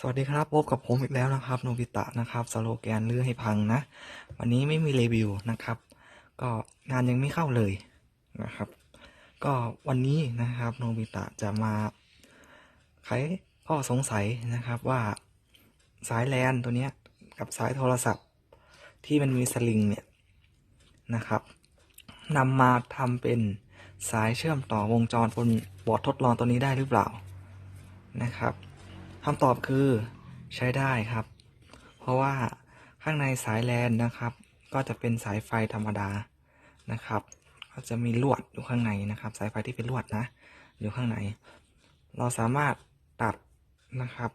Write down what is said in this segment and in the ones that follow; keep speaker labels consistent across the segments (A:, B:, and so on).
A: สวัสดีครับพบกับผมอีกแล้วนะครับโนบิตะนะครับสโลแกนเลื้อให้พังนะ วันนี้ไม่มีรีวิวนะครับ ก็งานยังไม่เข้าเลยนะครับ ก็วันนี้นะครับโนบิตะจะมาไขข้อสงสัยนะครับว่าสายแลนตัวเนี้ยกับสายโทรศัพท์ ที่มันมีสลิงเนี่ยนะครับนำมาทำเป็นสายเชื่อมต่อวงจรบนบอร์ดทดลองตัวนี้ได้หรือเปล่านะครับ คำตอบคือใช้ได้ครับ เพราะว่าข้างในสายแลนนะครับ ก็จะเป็นสายไฟธรรมดานะครับ ก็จะมีลวดอยู่ข้างในนะครับ สายไฟที่เป็นลวดนะ อยู่ข้างใน เราสามารถตัดนะครับ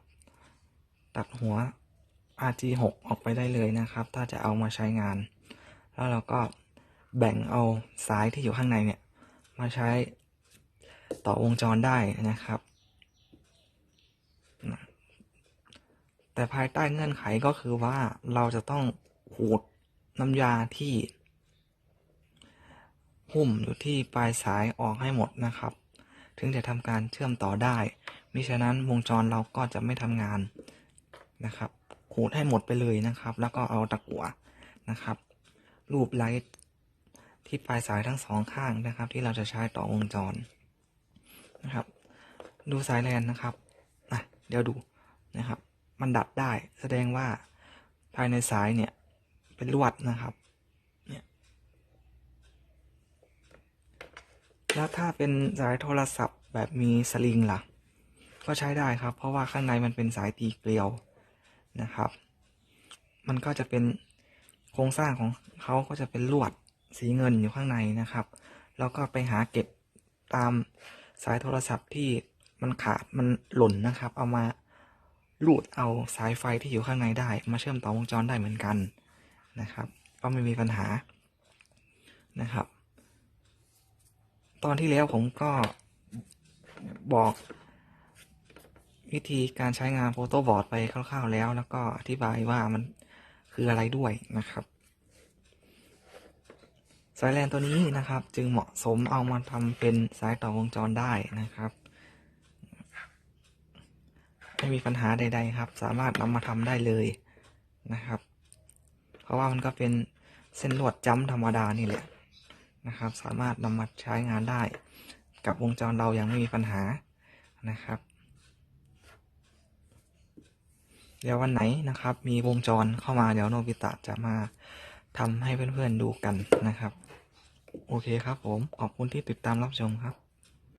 A: ตัดหัว RG6 ออกไปได้เลยนะครับ ถ้าจะเอามาใช้งาน แล้วเราก็แบ่งเอาสายที่อยู่ข้างในเนี่ย มาใช้ต่อวงจรได้นะครับ แต่ภายใต้เงื่อนไขก็คือว่าเราจะต้องขูดน้ำยาที่ หุ้มอยู่ที่ปลายสายออกให้หมดนะครับ ถึงจะทำการเชื่อมต่อได้ มิฉะนั้นวงจรเราก็จะไม่ทำงานนะครับ ขูดให้หมดไปเลยนะครับ แล้วก็เอาตะกั่วนะครับ รูปไลท์ที่ปลายสายทั้งสองข้างนะครับ ที่เราจะใช้ต่อวงจรนะครับ ดูสายแลนนะครับอะเดี๋ยวดูนะครับ มันดัดได้ แสดงว่าภายในสายเนี่ยเป็นลวดนะครับเนี่ยแล้วถ้าเป็นสายโทรศัพท์แบบมีสลิงล่ะ ก็ใช้ได้ครับ เพราะว่าข้างในมันเป็นสายตีเกลียวนะครับ มันก็จะเป็นโครงสร้างของเขาก็จะเป็นลวดสีเงินอยู่ข้างในนะครับ แล้วก็ไปหาเก็บตามสายโทรศัพท์ที่มันขาดมันหล่นนะครับ เอามา ลูดเอาสายไฟที่อยู่ข้างในได้ มาเชื่อมต่อวงจรได้เหมือนกันนะครับ ก็ไม่มีปัญหานะครับ ตอนที่แล้วผมก็บอกวิธีการใช้งานโฟโต้บอร์ดไปคร่าวๆแล้ว แล้วก็อธิบายว่ามันคืออะไรด้วยนะครับสายแลนตัวนี้นะครับ จึงเหมาะสมเอามาทำเป็นสายต่อวงจรได้นะครับ มีปัญหาใด ๆ ครับ สามารถนำมาทำได้เลยนะครับ เพราะว่ามันก็เป็นเส้นลวดจ้ำธรรมดานี่แหละนะครับ สามารถนำมาใช้งานได้ กับวงจรเรายังไม่มีปัญหานะครับ เดี๋ยววันไหนนะครับ มีวงจรเข้ามาเดี๋ยวโนบิตะจะมาทำให้เพื่อนๆดูกันนะครับ โอเคครับผมขอบคุณที่ติดตามรับชมครับ